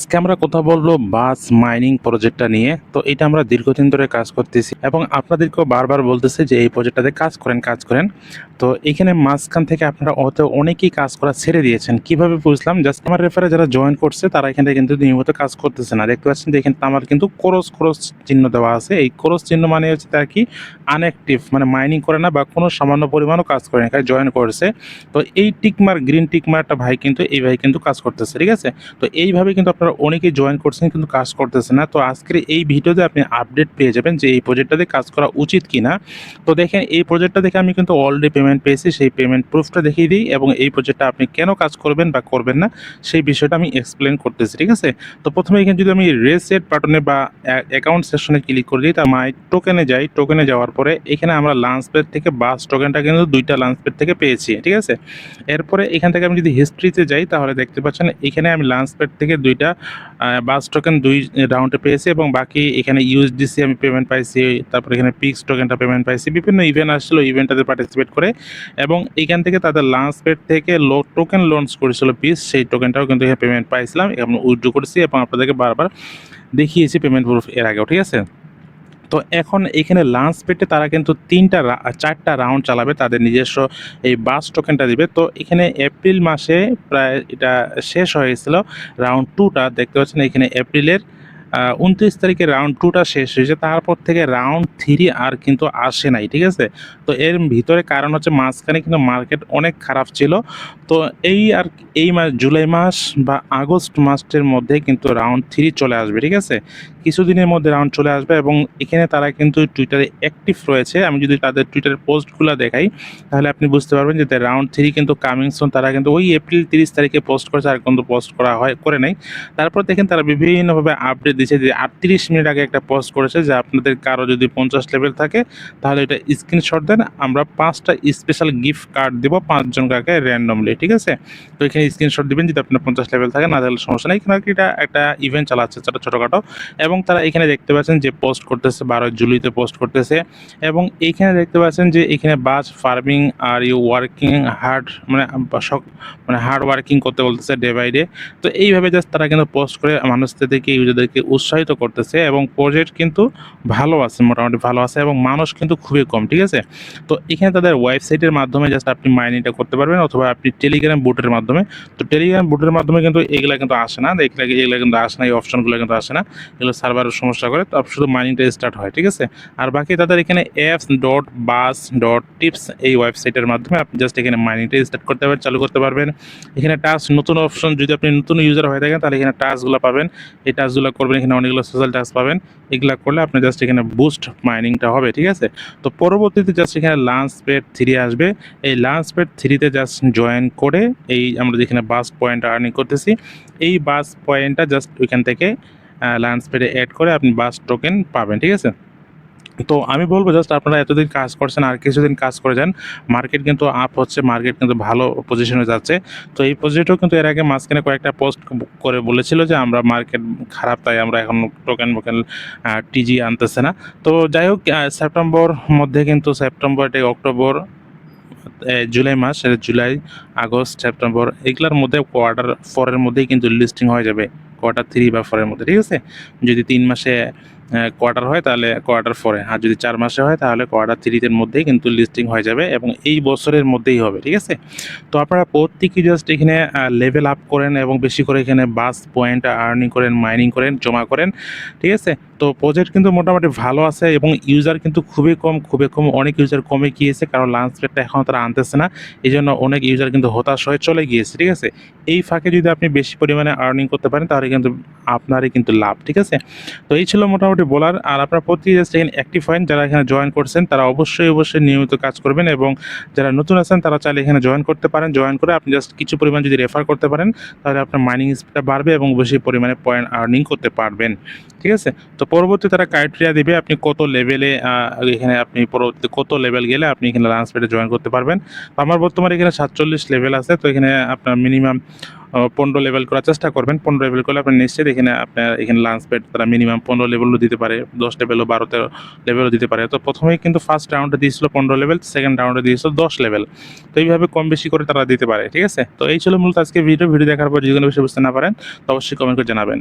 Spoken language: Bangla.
আজকে আমরা কথা বলব বাস মাইনিং প্রজেক্টটা নিয়ে। তো এটা আমরা দীর্ঘদিন ধরে কাজ করতেছি এবং আপনাদেরকেও বারবার বলতেছে যে এই প্রজেক্টটাতে কাজ করেন কাজ করেন। তো এখানে মাঝখান থেকে আপনারা অত অনেকেই কাজ করা ছেড়ে দিয়েছেন। কীভাবে বুঝলাম? জাস্ট আমার রেফারে যারা জয়েন করছে, তারা এখানে কিন্তু নিয়মিত কাজ করতেছে না। দেখতে পাচ্ছেন যে এখানে আমার কিন্তু ক্রস ক্রস চিহ্ন দেওয়া আছে। এই ক্রস চিহ্ন মানে হচ্ছে তার কি? আনঅ্যাক্টিভ মানে মাইনিং করে না বা কোনো সামান্য পরিমাণও কাজ করে না জয়েন করছে। তো এই টিকমার গ্রিন টিকমারটা ভাই কিন্তু, এই ভাই কিন্তু কাজ করতেছে, ঠিক আছে? তো এইভাবে কিন্তু আপনারা অনেকেই জয়েন করছেন কিন্তু কাজ করতেছে না। তো আজকের এই ভিডিওতে আপনি আপডেট পেয়ে যাবেন যে এই প্রজেক্টটাতে কাজ করা উচিত কি না তো দেখেন, এই প্রজেক্টটা দেখে আমি কিন্তু অলরেডি পেমেন্ট পেয়েছি, সেই পেমেন্ট প্রুফটা দেখিয়ে দিই এবং এই প্রজেক্টটা আপনি কেন কাজ করবেন বা করবেন না, সেই বিষয়টা আমি এক্সপ্লেন করতেছি, ঠিক আছে? তো প্রথমে এখানে যদি আমি রেসেট বাটনে বা অ্যাকাউন্ট সেকশনে ক্লিক করে দিই, তা মাই টোকেনে যাই। টোকেনে যাওয়ার পরে এখানে আমরা লাঞ্চ পেড থেকে বাস টোকেনটা কিন্তু দুইটা লাঞ্চ পেড থেকে পেয়েছি, ঠিক আছে? এরপরে এখান থেকে আমি যদি হিস্ট্রিতে যাই, তাহলে দেখতে পাচ্ছেন এখানে আমি লাঞ্চ পেড থেকে দুইটা বাস টোকেন দুই রাউন্ডে পেয়েছি এবং বাকি এখানে ইউএসডিসি আমি পেমেন্ট পাইছি, তারপর এখানে পিক্স টোকেনটা পেমেন্ট পাইছি, বিভিন্ন ইভেন্ট আসছিল ইভেন্টটাতে পার্টিসিপেট করে এবং এখান থেকে তাদের লাঞ্চ পেড থেকে লো টোকেন লঞ্চ করেছিল পিস সেই টোকেনটাও কিন্তু এখানে পেমেন্ট পাইছিলাম, এবং উইথড্র করেছি এবং আপনাদেরকে বারবার দেখিয়েছি পেমেন্ট প্রুফ এর আগেও, ঠিক আছে? তো এখন এখানে লাঞ্চ পেটে তারা কিন্তু তিনটা চারটা রাউন্ড চালাবে, তাদের নিজস্ব এই বাস টোকেনটা দিবে। তো এখানে এপ্রিল মাসে প্রায় এটা শেষ হয়েছিল রাউন্ড টুটা দেখতে পাচ্ছেন এখানে এপ্রিলের উনত্রিশ তারিখে রাউন্ড টুটা শেষ হয়েছে। তারপর থেকে রাউন্ড থ্রি আর কিন্তু আসে নাই, ঠিক আছে? তো এর ভিতরে কারণ হচ্ছে মাঝখানে কিন্তু মার্কেট অনেক খারাপ ছিল। তো এই আর এই মাস জুলাই মাস বা আগস্ট মাসের মধ্যে কিন্তু রাউন্ড থ্রি চলে আসবে, ঠিক আছে? কিছুদিনের মধ্যে রাউন্ড চলে আসবে এবং এখানে তারা কিন্তু টুইটারে অ্যাক্টিভ রয়েছে। আমি যদি তাদের টুইটারের পোস্টগুলো দেখাই, তাহলে আপনি বুঝতে পারবেন যে রাউন্ড থ্রি কিন্তু কামিং সুন তারা কিন্তু ওই এপ্রিল তিরিশ তারিখে পোস্ট করেছে আর কিন্তু পোস্ট করা হয়, করে নাই। তারপর দেখেন তারা বিভিন্নভাবে আপডেট দিচ্ছে যে আটত্রিশ মিনিট আগে একটা পোস্ট করেছে যে আপনাদের কারও যদি পঞ্চাশ লেভেল থাকে, তাহলে এটা স্ক্রিনশট দেন। আমরা পাঁচটা স্পেশাল গিফট কার্ড দেবো পাঁচজন কাকে র্যান্ডমলি ঠিক আছে? তো এখানে স্ক্রিনশট দিবেন যদি আপনার পঞ্চাশ লেভেল থাকে, না তাহলে সমস্যা নেই। এখানে এটা একটা ইভেন্ট চালাচ্ছে ছোটো, ছোটোখাটো। এবং তারা এখানে দেখতে পাচ্ছেন যে পোস্ট করতেছে বারোই জুলাইতে পোস্ট করতেছে এবং এইখানে দেখতে পাচ্ছেন যে এখানে bus farming are you working hard মানে মানে হার্ড ওয়ার্কিং করতে বলতেছে ডে বাই ডে। তো এইভাবে জাস্ট তারা কিন্তু পোস্ট করে মানুষদেরকে ইউজারদেরকে উৎসাহিত করতেছে এবং প্রজেক্ট কিন্তু ভালো আছে, মোটামুটি ভালো আছে এবং মানুষ কিন্তু খুবই কম, ঠিক আছে? তো এখানে তাদের ওয়েবসাইটের মাধ্যমে জাস্ট আপনি মাইনিংটা করতে পারবেন অথবা আপনি টেলিগ্রাম বুটের মাধ্যমে। তো টেলিগ্রাম বুটের মাধ্যমে কিন্তু এগুলা কিন্তু আসে না, এগুলা এগুলা কিন্তু আসে না, এই অপশনগুলো কিন্তু আসে না। এগুলো সার্ভারের সমস্যা করে, তো শুধু মাইনিংটা স্টার্ট হয়, ঠিক আছে? আর বাকি তাদের এখানে apps dot bus dot tips এই ওয়েবসাইটের মাধ্যমে আপনি জাস্ট এখানে মাইনিংটা স্টার্ট করতে পারবেন, চালু করতে পারবেন। এখানে টাস্ক নতুন অপশন যদি আপনি নতুন ইউজার হয়ে থাকেন, তাহলে এখানে টাস্কগুলো পাবেন। এই টাস্কগুলো করবেন, এখানে অনেকগুলো সোশ্যাল টাস্ক পাবেন। এগুলো করলে আপনি জাস্ট এখানে বুস্ট মাইনিংটা হবে, ঠিক আছে? তো পরবর্তীতে জাস্ট এখানে লাঞ্চ পেড থ্রি আসবে। এই লাঞ্চ পেড থ্রিতে জাস্ট জয়েন করে এই আমরা যেখানে বাস পয়েন্ট আর্নিং করতেছি, এই বাস পয়েন্টটা জাস্ট ওইখান থেকে লাঞ্চ পেডে অ্যাড করে আপনি বাস টোকেন পাবেন, ঠিক আছে? তো আমি বলব জাস্ট আপনারা এতদিন কাজ করছেন আর কিছুদিন কাজ করে যান মার্কেট কিন্তু আপ হচ্ছে মার্কেট কিন্তু ভালো পজিশনে যাচ্ছে। তো এই প্রজেক্টও কিন্তু এর আগে মাঝখানে কয়েকটা পোস্ট করে বলেছিল যে আমরা মার্কেট খারাপ, তাই আমরা এখন টোকেন মোকেন টিজি আনতেছে না। তো যাই হোক সেপ্টেম্বর মধ্যে কিন্তু সেপ্টেম্বর থেকে অক্টোবর জুলাই মাস জুলাই আগস্ট সেপ্টেম্বর এগুলোর মধ্যে কোয়ার্টার ফোরের মধ্যেই কিন্তু লিস্টিং হয়ে যাবে। কোয়ার্টার থ্রি বা ফোরের মধ্যে ঠিক আছে? যদি তিন মাসে কোয়ার্টার হয় তাহলে কোয়ার্টার ফোরে আর যদি চার মাসে হয় তাহলে কোয়ার্টার থ্রিতের মধ্যেই কিন্তু লিস্টিং হয়ে যাবে এবং এই বছরের মধ্যেই হবে, ঠিক আছে? তো আপনারা প্রত্যেকেই জাস্ট এখানে লেভেল আপ করেন এবং বেশি করে এখানে বাস পয়েন্ট আর্নিং করেন মাইনিং করেন, জমা করেন, ঠিক আছে? তো প্রজেক্ট কিন্তু মোটামুটি ভালো আছে এবং ইউজার কিন্তু খুবই কম খুবই কম, অনেক ইউজার কমে গিয়েছে কারণ লাঞ্চ পেডটা এখনও তারা আনতেছে না। এই জন্য অনেক ইউজার কিন্তু হতাশ হয়ে চলে গিয়েছে, ঠিক আছে? এই ফাঁকে যদি আপনি বেশি পরিমাণে আর্নিং করতে পারেন তাহলে কিন্তু আপনারই কিন্তু লাভ, ঠিক আছে? তো এই ছিল মোটামুটি বলার আর আপনার প্রতি জাস্ট এখানে অ্যাক্টিভ হন যারা এখানে জয়েন করছেন, তারা অবশ্যই অবশ্যই নিয়মিত কাজ করবেন এবং যারা নতুন আছেন, তারা চাইলে এখানে জয়েন করতে পারেন। জয়েন করে আপনি জাস্ট কিছু পরিমাণ যদি রেফার করতে পারেন, তাহলে আপনার মাইনিং স্পিডটা বাড়বে এবং বেশি পরিমাণে পয়েন্ট আর্নিং করতে পারবেন। ঠিক আছে? তো পরবর্তী তারা ক্রাইটেরিয়া দিবে আপনি কত লেভেলে এখানে আপনি পরবর্তী কত লেভেল গেলে আপনি এখানে লাঞ্চ পেডে জয়েন করতে পারবেন। তো আমার বর্তমানে এখানে সাতচল্লিশ লেভেল আছে, তো এখানে আপনার মিনিমাম পনেরো লেভেল করার চেষ্টা করবেন। পনেরো লেভেল করলে আপনি নিশ্চয়ই এখানে আপনার, এখানে লাঞ্চ পেড তারা মিনিমাম পনেরো লেভেলও দিতে পারে, দশ লেভেলও বারো তেরো লেভেলও দিতে পারে। তো প্রথমেই কিন্তু ফার্স্ট রাউন্ডে দিয়েছিল পনেরো লেভেল সেকেন্ড রাউন্ডে দিয়েছিল দশ লেভেল তো এইভাবে কম বেশি করে তারা দিতে পারে, ঠিক আছে? তো এই ছিল মূলত আজকে ভিডিও ভিডিও দেখার পর যদি কোনো বিষয় বুঝতে না পারেন, তো অবশ্যই কমেন্ট করে জানাবেন।